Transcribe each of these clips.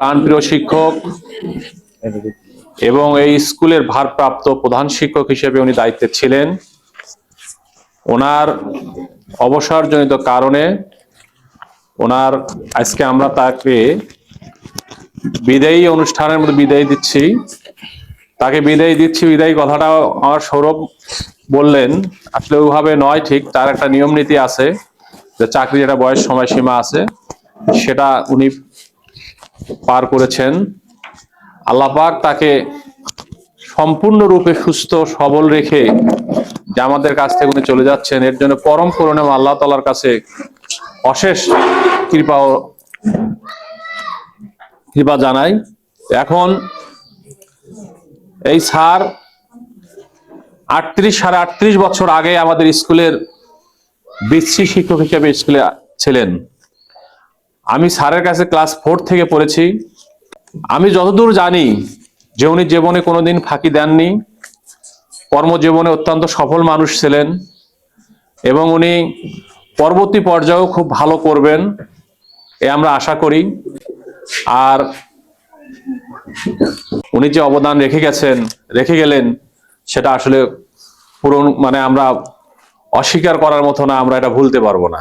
প্রাণপ্রিয় শিক্ষক এবং এই স্কুলের ভারপ্রাপ্ত প্রধান শিক্ষক হিসেবে উনি দায়িত্বে ছিলেন। ওনার অবসরজনিত কারণে ওনার আজকে আমরা তাকে বিদায়ী অনুষ্ঠানের মধ্যে বিদায় দিচ্ছি। তাকে বিদায় দিচ্ছি, বিদায়ী কথাটা আমার সৌরভ বললেন। আসলে ওইভাবে নয়, ঠিক তার একটা নিয়ম নীতি আছে যে চাকরির একটা বয়স সময়সীমা আছে। সেটা উনি পার করেছেন। আল্লাহ পাক তাকে সম্পূর্ণরূপে সুস্থ, সবল রেখে যে আমাদের কাছ থেকে উনি চলে যাচ্ছেন। এর জন্য পরম করুণে আল্লাহ তালার কাছে অশেষ কৃপা কৃপা জানাই। এখন এই স্যার আটত্রিশ, সাড়ে আটত্রিশ বছর আগে আমাদের স্কুলের বৃত্তি শিক্ষক হিসেবে স্কুলে ছিলেন। আমি স্যারের কাছে ক্লাস ফোর থেকে পড়েছি। আমি যতদূর জানি যে উনি জীবনে কোনোদিন ফাঁকি দেননি। কর্মজীবনে অত্যন্ত সফল মানুষ ছিলেন এবং উনি পরবর্তী পর্যায়েও খুব ভালো করবেন এ আমরা আশা করি। আর উনি যে অবদান রেখে গেছেন, রেখে গেলেন, সেটা আসলে পূরণ মানে আমরা অস্বীকার করার মতো না, আমরা এটা ভুলতে পারব না।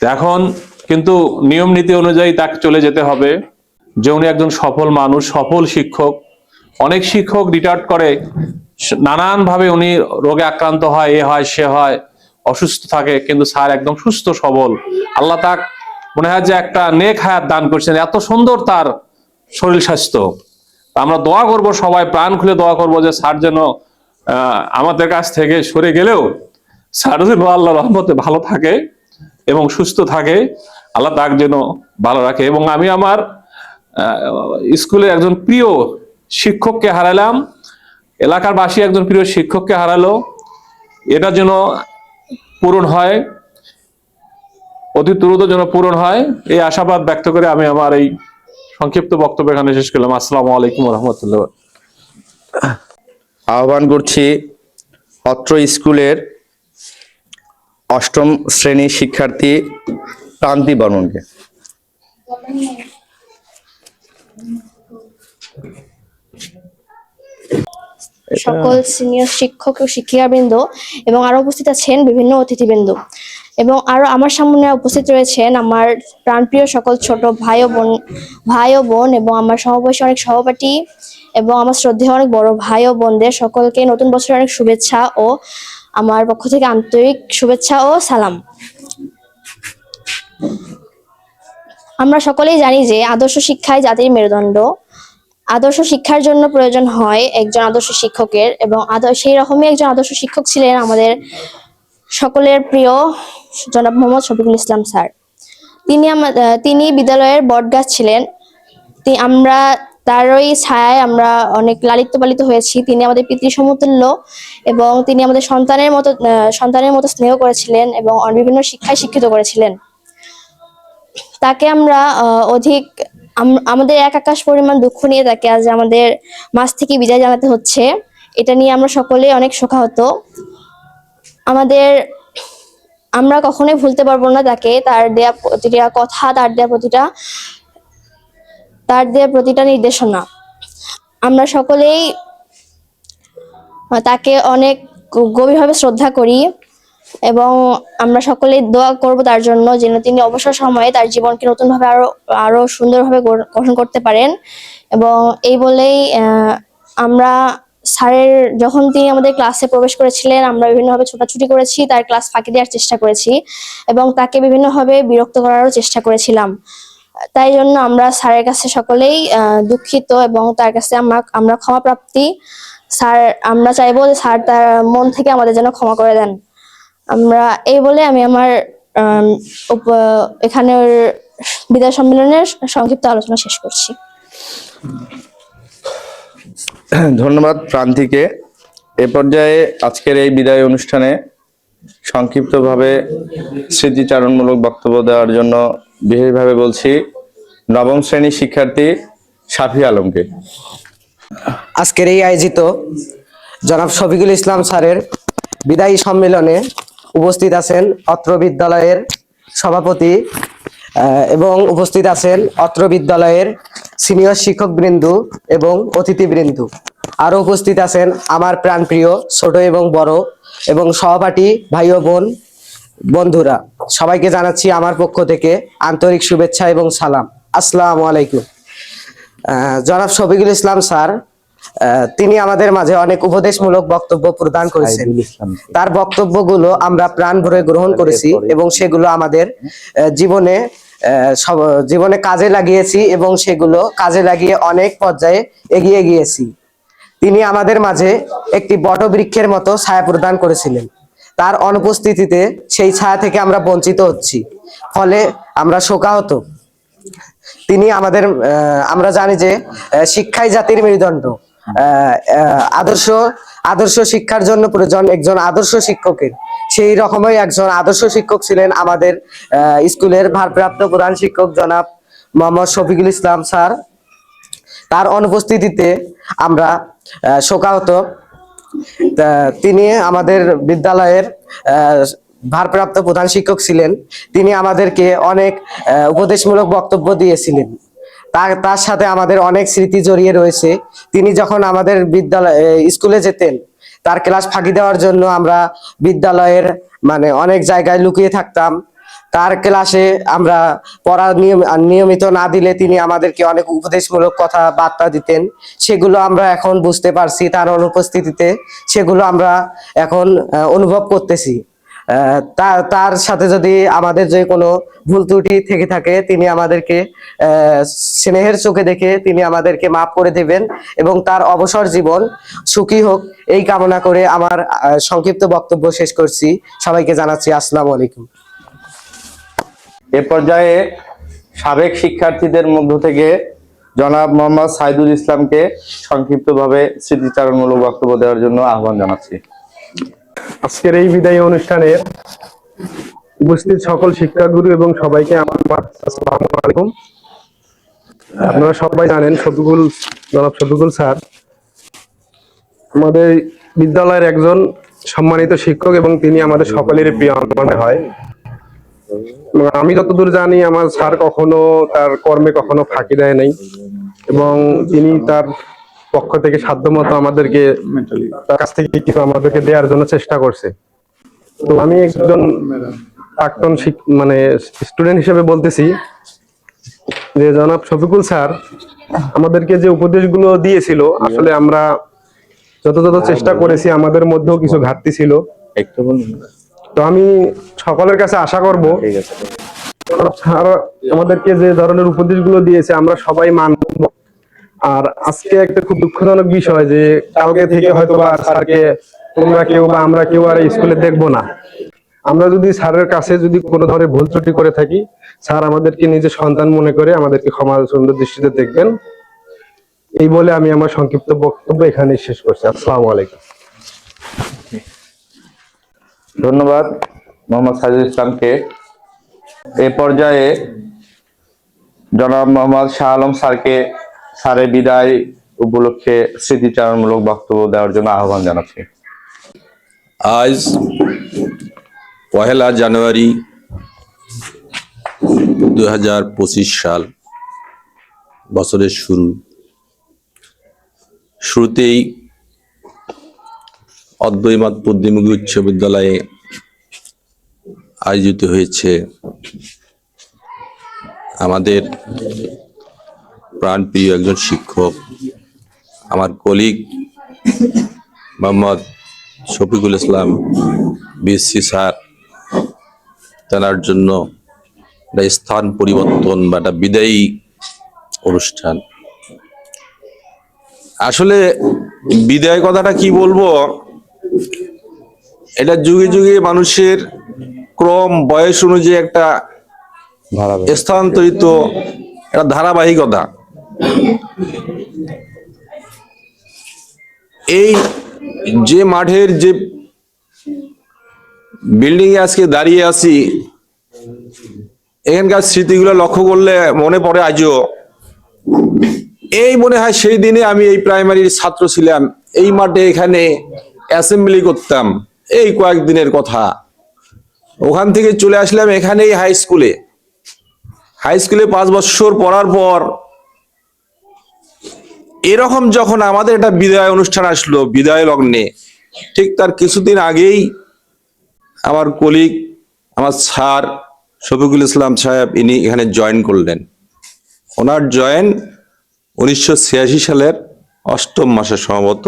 এখন কিন্তু নিয়ম নীতি অনুযায়ী তাকে চলে যেতে হবে। যে উনি একজন সফল মানুষ, সফল শিক্ষক, অনেক শিক্ষক রিটায়ার্ড করে নানান ভাবে উনি রোগে আক্রান্ত হয়, এ হয়, সে হয়, অসুস্থ থাকে, কিন্তু স্যার একদম সুস্থ, সবল। আল্লাহ তাক মনে হয় যে একটা নেক হায়াত দান করছেন। এত সুন্দর তার শরীর স্বাস্থ্য। আমরা দোয়া করব সবাই, প্রাণ খুলে দোয়া করব যে স্যার যেন আমাদের কাছ থেকে সরে গেলেও স্যার যেন আল্লাহ রহমতে ভালো থাকে এবং সুস্থ থাকে। আল্লাহ তাক যেন ভালো রাখে এবং আমি আমার আহ, স্কুলে একজন প্রিয় শিক্ষককে হারালাম এলাকার বাসী একজন প্রিয় শিক্ষককে হারালো এটা যেন পূরণ হয় অতি দ্রুত যেন পূরণ হয় এই আশাবাদ ব্যক্ত করে আমি আমার এই সংক্ষিপ্ত বক্তব্য এখানে শেষ করলাম। আসসালামু আলাইকুম রহমতুল্লাহ আহ্বান করছি অত্র স্কুলের অষ্টম শ্রেণির শিক্ষার্থী প্রান্তি বর্মনকে সকল সিনিয়র শিক্ষক ও শিক্ষিকাবৃন্দ এবং আরও উপস্থিত আছেন বিভিন্ন অতিথিবৃন্দ। এবং আরও আমার সামনে উপস্থিত রয়েছেন আমার প্রাণপ্রিয় সকল ছোট ভাই ও বোন ভাই ও বোন এবং আমার সমবয়সী অনেক সহপাঠী এবং আমার শ্রদ্ধেয় অনেক বড় ভাই ও বোনদের সকলকে নতুন বছরের অনেক শুভেচ্ছা ও আমার পক্ষ থেকে আন্তরিক শুভেচ্ছা ও সালাম। আমরা সকলেই জানি যে আদর্শ শিক্ষাই জাতির মেরুদণ্ড। আদর্শ শিক্ষার জন্য প্রয়োজন হয় একজন আদর্শ শিক্ষকের এবং সেই রকমই একজন আদর্শ শিক্ষক ছিলেন আমাদের সকলের প্রিয় জনাব মোহাম্মদ শফিকুল ইসলাম স্যার। তিনি তিনি বিদ্যালয়ের বটগাছ ছিলেন। আমরা তারই ছায়ায় আমরা অনেক লালিত পালিত হয়েছি। তিনি আমাদের পিতৃ সমতুল্য এবং তিনি আমাদের সন্তানের মতো সন্তানের মতো স্নেহ করেছিলেন এবং বিভিন্ন শিক্ষায় শিক্ষিত করেছিলেন। তাকে আমরা অধিক আমাদের এক আকাশ পরিমাণ দুঃখ নিয়ে তাকে আজ আমাদের মাছ থেকে বিদায় জানাতে হচ্ছে। এটা নিয়ে আমরা সকলে অনেক শোকাহত। আমাদের, আমরা কখনোই ভুলতে পারব না তাকে, তার দেয়া প্রতিটা কথা, তার দেয়া প্রতিটা, তার দেয়া প্রতিটা নির্দেশনা। আমরা সকলেই তাকে অনেক গভীরভাবে শ্রদ্ধা করি। এবং আমরা সকলে দোয়া করব তার জন্য যেন তিনি অবসর সময়ে তার জীবনকে নতুনভাবে আরও আরও সুন্দরভাবে গঠন করতে পারেন। এবং এই বলেই আমরা স্যারের, যখন তিনি আমাদের ক্লাসে প্রবেশ করেছিলেন, আমরা বিভিন্নভাবে ছোটাছুটি করেছি, তার ক্লাস ফাঁকি দেওয়ার চেষ্টা করেছি এবং তাকে বিভিন্নভাবে বিরক্ত করারও চেষ্টা করেছিলাম। তাই জন্য আমরা স্যারের কাছে সকলেই দুঃখিত এবং তার কাছে আমরা আমরা ক্ষমা প্রাপ্তি স্যার, আমরা চাইব যে স্যার তার মন থেকে আমাদের যেন ক্ষমা করে দেন। আমরা এই বলে আমি আমার আম, এখানের বিদায় সম্মেলনের সংক্ষিপ্ত আলোচনা শেষ করছি। ধন্যবাদ প্রান্তিকে। এ পর্যায়ে আজকের এই বিদায় অনুষ্ঠানে সংক্ষিপ্তভাবে স্মৃতিচারণমূলক বক্তব্য দেওয়ার জন্য বিশেষভাবে বলছি নবম শ্রেণির শিক্ষার্থী সাফি আলমকে। আজকের এই আয়োজিত জনাব শফিকুল ইসলাম স্যারের বিদায়ী সম্মেলনে উপস্থিত আছেন অত্র বিদ্যালয়ের সভাপতি এবং উপস্থিত আছেন অত্র বিদ্যালয়ের সিনিয়র শিক্ষক বৃন্দু এবং অতিথিবৃন্দ। আরও উপস্থিত আছেন আমার প্রাণপ্রিয় ছোট এবং বড় এবং সহপাঠী ভাই ও বোন বন্ধুরা। সবাইকে জানাচ্ছি আমার পক্ষ থেকে আন্তরিক শুভেচ্ছা এবং সালাম। আসসালামু আলাইকুম। জনাব শফিকুল ইসলাম স্যার তিনি আমাদের মাঝে অনেক উপদেশমূলক বক্তব্য প্রদান করেছেন। তার বক্তব্যগুলো আমরা প্রাণ ভরে গ্রহণ করেছি এবং সেগুলো আমাদের জীবনে সব- জীবনে কাজে লাগিয়েছি এবং সেগুলো কাজে লাগিয়ে অনেক পর্যায়ে এগিয়ে গিয়েছি। তিনি আমাদের মাঝে একটি বট বৃক্ষের মতো ছায়া প্রদান করেছিলেন। তার অনুপস্থিতিতে সেই ছায়া থেকে আমরা বঞ্চিত হচ্ছি। ফলে আমরা শোকাহত। তিনি আমাদের আমরা জানি যে শিক্ষাই জাতির মেরুদণ্ড। আদর্শ আদর্শ শিক্ষার জন্য প্রয়োজন একজন আদর্শ শিক্ষকের। সেই রকমই একজন আদর্শ শিক্ষক ছিলেন আমাদের স্কুলের ভারপ্রাপ্ত প্রধান শিক্ষক জনাব মোহাম্মদ শফিকুল ইসলাম স্যার। তার অনুপস্থিতিতে আমরা শোকাহত। তিনি আমাদের বিদ্যালয়ের ভারপ্রাপ্ত প্রধান শিক্ষক ছিলেন। তিনি আমাদেরকে অনেক উপদেশমূলক বক্তব্য দিয়েছিলেন। তার তার সাথে আমাদের অনেক স্মৃতি জড়িয়ে রয়েছে। তিনি যখন আমাদের বিদ্যালয় স্কুলে যেতেন, তার ক্লাস ফাঁকি দেওয়ার জন্য আমরা বিদ্যালয়ের মানে অনেক জায়গায় লুকিয়ে থাকতাম। তার ক্লাসে আমরা পড়া নিয়ম, নিয়মিত না দিলে তিনি আমাদেরকে অনেক উপদেশমূলক কথা, বার্তা দিতেন। সেগুলো আমরা এখন বুঝতে পারছি, তার অনুপস্থিতিতে সেগুলো আমরা এখন অনুভব করতেছি। তার সাথে যদি আমাদের যে কোনো ভুল ত্রুটি থেকে থাকে, তিনি আমাদেরকে স্নেহের চোখে দেখে তিনি আমাদেরকে মাফ করে দেবেন এবং তার অবসর জীবন সুখী হোক। এই কামনা করে আমার সংক্ষিপ্ত বক্তব্য শেষ করছি। সবাইকে জানাচ্ছি আসসালামু আলাইকুম। এ পর্যায়ে সাবেক শিক্ষার্থীদের মধ্য থেকে জনাব মোহাম্মদ সাইদুল ইসলামকে সংক্ষিপ্তভাবে স্মৃতিচারণমূলক বক্তব্য দেওয়ার জন্য আহ্বান জানাচ্ছি। আজকের এই বিদায়ী অনুষ্ঠানে উপস্থিত সকল শিক্ষাগুরু এবং সবাইকে আমার আপনারা সবাই জানেন শফিকুল জনাব শফিকুল স্যার আমাদের বিদ্যালয়ের একজন সম্মানিত শিক্ষক এবং তিনি আমাদের সকলের প্রিয় মনে হয়। আমি যতদূর জানি, আমার স্যার কখনো তার কর্মে কখনো ফাঁকি দেয় নাই এবং তিনি তার পক্ষ থেকে সাধ্যমতো আমাদেরকে তার কাছ থেকে কিছু আমাদেরকে দেওয়ার জন্য চেষ্টা করছে। তো আমি একজন প্রাক্তন শিক- মানে স্টুডেন্ট হিসেবে বলতেছি যে জনাব শফিকুল স্যার আমাদেরকে যে উপদেশগুলো দিয়েছিল আসলে আমরা যথাযথ চেষ্টা করেছি আমাদের মধ্যেও কিছু ঘাটতি ছিল। তো আমি সকলের কাছে আশা করব ঠিক আছে। স্যার আমাদেরকে যে ধরনের উপদেশগুলো দিয়েছে আমরা সবাই মানব। আর আজকে একটা খুব দুঃখজনক বিষয় যে কালকে থেকে হয়তো বা স্যারকে তোমরা কেউ বা আমরা কেউ আর স্কুলে দেখব না। আমরা যদি স্যারের কাছে যদি কোনো ধরনের ভুল ত্রুটি করে থাকি, স্যার আমাদেরকে নিজের সন্তান মনে করে আমাদেরকে ক্ষমা সুন্দর দৃষ্টিতে দেখবেন। এই বলে আমি আমার সংক্ষিপ্ত বক্তব্য এখানে শেষ করছি। আসসালামু আলাইকুম। ধন্যবাদ মোহাম্মদ সাইদুল ইসলামকে। এ পর্যায়ে জনাব মোহাম্মদ শাহ আলম স্যারকে স্যারের বিদায় উপলক্ষে স্মৃতিচারণমূলক বক্তব্য দেওয়ার জন্য আহ্বান জানাচ্ছি। আজ পহেলা জানুয়ারি দুই হাজার পঁচিশ সাল বছরের শুরু। শুরুতেই অদ্বৈমাত পদ্মিমুখী উচ্চ বিদ্যালয়ে আয়োজিত হয়েছে আমাদের প্রাণপ্রিয় একজন শিক্ষক আমার colleague Mohammad Shafiqul Islam BSc sir তেনার জন্য একটা স্থান পরিবর্তন বা একটা বিদায়ী অনুষ্ঠান। আসলে বিদায় কথাটা কি বলব? এটা যুগে যুগে মানুষের ক্রম বয়স অনুযায়ী একটা স্থানান্তরিত একটা ধারাবাহিকতা। এই যে মাঠের যে বিল্ডিং এ আজকে দাঁড়িয়ে আছি, এখানকার স্মৃতিগুলো লক্ষ্য করলে মনে পড়ে আজও। এই মনে হয় সেই দিনে আমি এই প্রাইমারির ছাত্র ছিলাম, এই মাঠে এখানে অ্যাসেম্বলি করতাম, এই কয়েকদিনের কথা। ওখান থেকে চলে আসলাম এখানেই হাই স্কুলে হাই স্কুলে পাঁচ বছর পড়ার পর এরকম যখন আমাদের একটা বিদায় অনুষ্ঠান আসলো, বিদায় লগ্নে, ঠিক তার কিছুদিন আগেই আমার কলিগ আমার স্যার শফিকুল ইসলাম সাহেব, ইনি এখানে জয়েন করলেন। ওনার জয়েন উনিশশো ছিয়াশি সালের অষ্টম মাসে সম্ভবত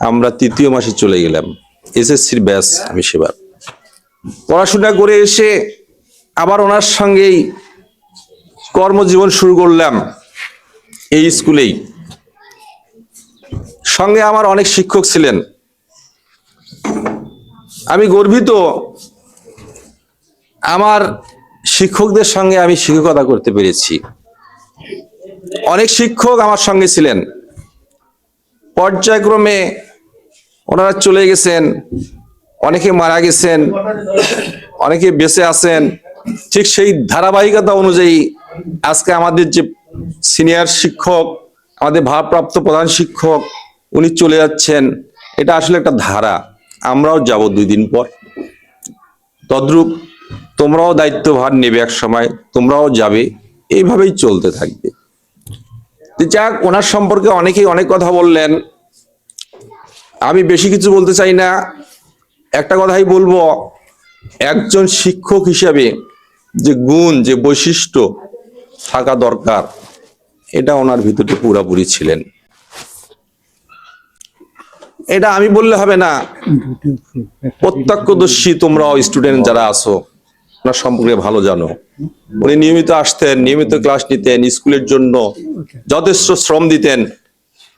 আমরা তৃতীয় মাসে চলে গেলাম। এসএসসির ব্যাস আমি সেবার। পড়াশোনা করে এসে আবার ওনার সঙ্গেই কর্মজীবন শুরু করলাম এই স্কুলেই সঙ্গে আমার অনেক শিক্ষক ছিলেন। আমি গর্বিত আমার শিক্ষকদের সঙ্গে আমি শিক্ষকতা করতে পেরেছি। অনেক শিক্ষক আমার সঙ্গে ছিলেন। পর্যায়ক্রমে ওনারা চলে গেছেন, অনেকে মারা গেছেন, অনেকে বেঁচে আছেন। ঠিক সেই ধারাবাহিকতা অনুযায়ী আজকে আমাদের যে সিনিয়র শিক্ষক, আমাদের ভারপ্রাপ্ত প্রধান শিক্ষক উনি চলে যাচ্ছেন। এটা আসলে একটা ধারা। আমরাও যাব দুই দিন পর। তদ্রূপ তোমরাও দায়িত্বভার নেবে এক সময়, তোমরাও যাবে। এইভাবেই চলতে থাকবে। যাক, ওনার সম্পর্কে অনেকেই অনেক কথা বললেন। আমি বেশি কিছু বলতে চাই না। একটা কথাই বলব, একজন শিক্ষক হিসাবে যে গুণ, যে বৈশিষ্ট্য থাকা দরকার, এটা ওনার ভিতরে পুরাপুরি ছিলেন। এটা আমি বললে হবে না। প্রত্যক্ষদর্শী তোমরাও স্টুডেন্ট যারা আছো ওনার সম্পর্কে ভালো জানো। উনি নিয়মিত আসতেন, নিয়মিত ক্লাস নিতেন, স্কুলের জন্য যথেষ্ট শ্রম দিতেন।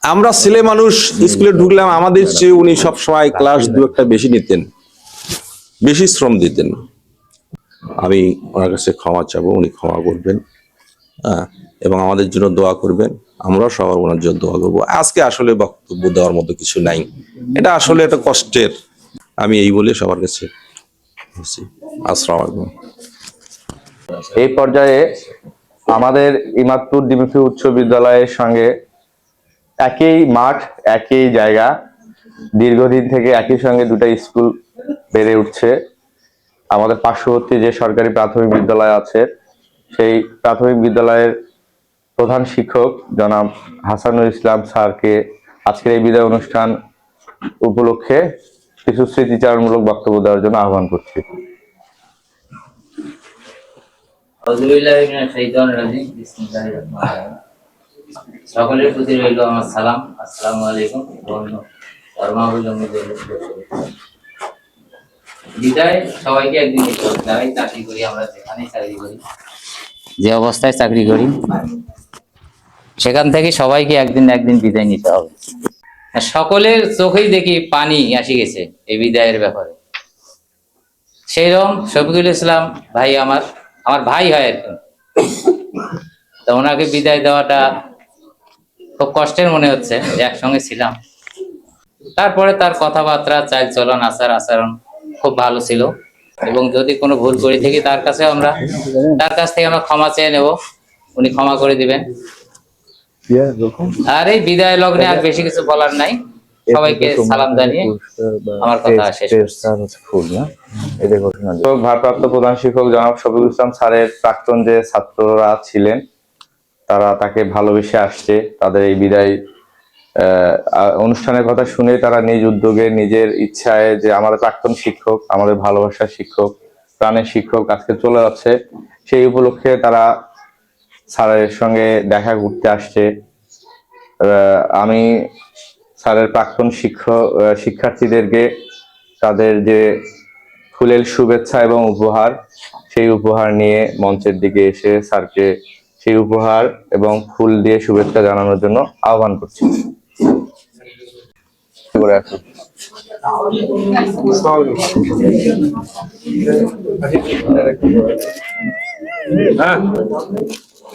আমরা ছেলে মানুষ, স্কুলে ঢুকলাম, আমাদের চেয়ে উনি সবসময় ক্লাস দু একটা বেশি নিতেন, বেশি শ্রম দিতেন। আমি ওনার কাছে ক্ষমা চাবো, উনি ক্ষমা করবেন হ্যাঁ এবং আমাদের জন্য দোয়া করবেন। আমরাও সবার ওনার জন্য দোয়া করব। আজকে আসলে বক্তব্য দেওয়ার মতো কিছু নাই। এটা আসলে একটা কষ্টের। আমি এই বলে সবার কাছে। আসসালামু এই পর্যায়ে আমাদের ইমাদপুর ডিমিফি উচ্চ বিদ্যালয়ের সঙ্গে একই মাঠ, একই জায়গা, দীর্ঘদিন থেকে একই সঙ্গে দুটা স্কুল বেড়ে উঠছে। আমাদের পার্শ্ববর্তী যে সরকারি প্রাথমিক বিদ্যালয় আছে, সেই প্রাথমিক বিদ্যালয়ের প্রধান শিক্ষক জনাব হাসানুল ইসলাম স্যারকে আজকের এই বিদায় অনুষ্ঠান উপলক্ষে কিছু স্মৃতিচারণমূলক বক্তব্য দেওয়ার জন্য আহ্বান করছি। সকলের প্রতি রইল আমার সালাম। আসসালামু আলাইকুম। এবং ধর্মাবলম্বীদের বিদায় সবাইকে একদিন যারাই চাকরি করি আমরা যেখানেই চাকরি করি। যে অবস্থায় চাকরি করি। সেখান থেকে সবাইকে একদিন একদিন বিদায় নিতে হবে। সকলের চোখেই দেখি পানি আসি গেছে এই বিদায়ের ব্যাপারে। সেই রকম শফিকুল ইসলাম ভাই আমার আমার ভাই হয় আর তো ওনাকে বিদায় দেওয়াটা খুব কষ্টের মনে হচ্ছে, একসঙ্গে ছিলাম। তারপরে তার কথাবার্তা চাল চলন আচার আচরণ খুব ভালো ছিল। এবং যদি কোনো ভুল করে থাকি তার কাছে আমরা, তার কাছ থেকে আমরা ক্ষমা চেয়ে নেব। উনি ক্ষমা করে দিবেন। আর এই বিদায় লগ্নে আর বেশি কিছু বলার নাই। সবাইকে সালাম জানিয়ে আমার কথা শেষ করছি। তো ভারপ্রাপ্ত প্রধান শিক্ষক জনাব শফিকুল ইসলাম স্যারের প্রাক্তন যে ছাত্ররা ছিলেন তারা তাকে ভালোবেসে আসছে। তাদের এই বিদায় অনুষ্ঠানের কথা শুনে তারা নিজ উদ্যোগে নিজের ইচ্ছায় যে আমাদের প্রাক্তন শিক্ষক আমাদের ভালোবাসার শিক্ষক প্রাণের শিক্ষক আজকে চলে যাচ্ছে। সেই উপলক্ষে তারা স্যারের সঙ্গে দেখা করতে আসছে। আমি স্যারের প্রাক্তন শিক্ষক শিক্ষার্থীদেরকে তাদের যে ফুলের শুভেচ্ছা এবং উপহার, সেই উপহার নিয়ে মঞ্চের দিকে এসে স্যারকে সেই উপহার এবং ফুল দিয়ে শুভেচ্ছা জানানোর জন্য আহ্বান করছি। করে আসুন।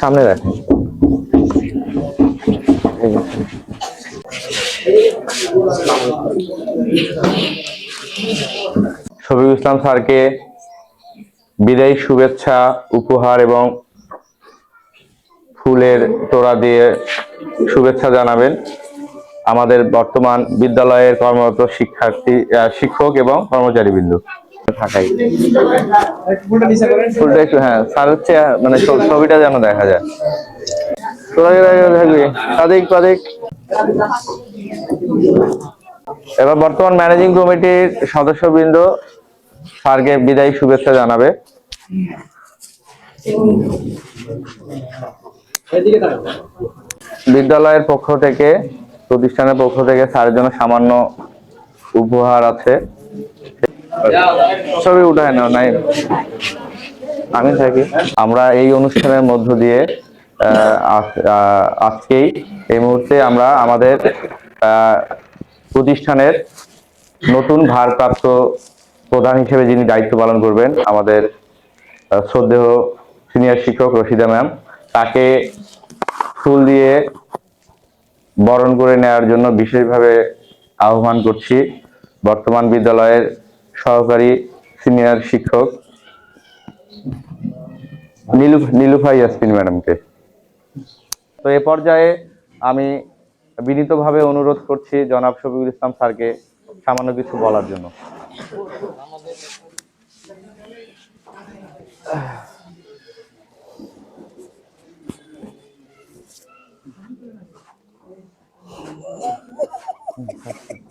সামনে দেখেন শফিক ইসলাম স্যারকে বিদায়ী শুভেচ্ছা, উপহার এবং ফুলের তোড়া দিয়ে শুভেচ্ছা জানাবেন আমাদের বর্তমান বিদ্যালয়ের কর্মরত শিক্ষার্থী শিক্ষক এবং কর্মচারীবৃন্দ। থাকাই। ফুলটা একটু হ্যাঁ স্যার হচ্ছে মানে ছবিটা যেন দেখা যায়। সাদিক সাদিক। এবার বর্তমান ম্যানেজিং কমিটির সদস্যবৃন্দ স্যারকে বিদায়ী শুভেচ্ছা জানাবে। বিদ্যালয়ের পক্ষ থেকে প্রতিষ্ঠানের পক্ষ থেকে স্যারের জন্য সামান্য উপহার আছে। ছবি উঠায় না নাই। আমি থাকি। আমরা এই অনুষ্ঠানের মধ্য দিয়ে আজ- আজকেই এই মুহূর্তে আমরা আমাদের প্রতিষ্ঠানের নতুন ভারপ্রাপ্ত প্রধান হিসেবে যিনি দায়িত্ব পালন করবেন আমাদের আহ, শ্রদ্ধেয় সিনিয়র শিক্ষক রশিদা ম্যাম তাকে ফুল দিয়ে বরণ করে নেওয়ার জন্য বিশেষভাবে আহ্বান করছি। বর্তমান বিদ্যালয়ের সহকারী সিনিয়র শিক্ষক নীলু নীলুফা ইয়াসমিন ম্যাডামকে। তো এ পর্যায়ে আমি বিনীতভাবে অনুরোধ করছি জনাব শফিকুল ইসলাম স্যারকে সামান্য কিছু বলার জন্য।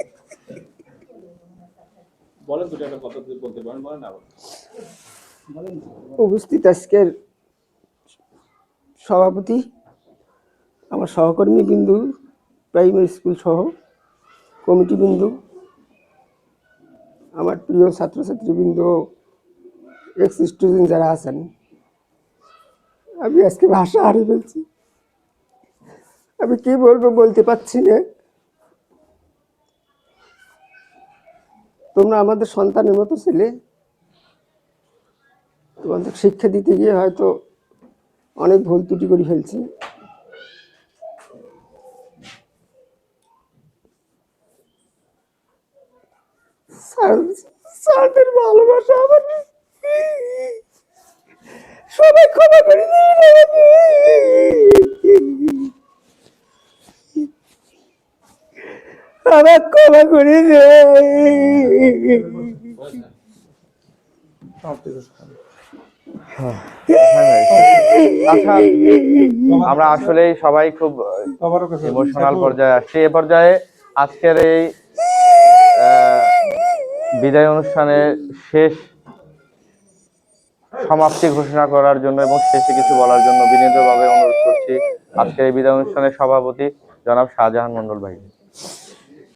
উপস্থিত আজকের সভাপতি, আমার সহকর্মী বিন্দু, প্রাইমারি স্কুল সহ কমিটি বিন্দু, আমার প্রিয় ছাত্রছাত্রী বিন্দু এক্স স্টুডেন্ট যারা আছেন, আমি আজকে ভাষা হারিয়ে ফেলছি। আমি কি বলব বলতে পারছি না। তোমরা আমাদের সন্তানের মতো ছেলে। তোমাদের শিক্ষা দিতে গিয়ে হয়তো অনেক ভুল ত্রুটি করে ফেলছি। ভালোবাসা সবাই ক্ষমা করে আমার ক্ষমা করে আচ্ছা আমরা আসলে সবাই খুব ইমোশনাল পর্যায়ে আসছি। এ পর্যায়ে আজকের এই বিদায় অনুষ্ঠানের শেষ সমাপ্তি ঘোষণা করার জন্য এবং শেষে কিছু বলার জন্য বিনীতভাবে অনুরোধ করছি। আজকের এই বিদায় অনুষ্ঠানের সভাপতি জনাব শাহজাহান মন্ডল ভাই।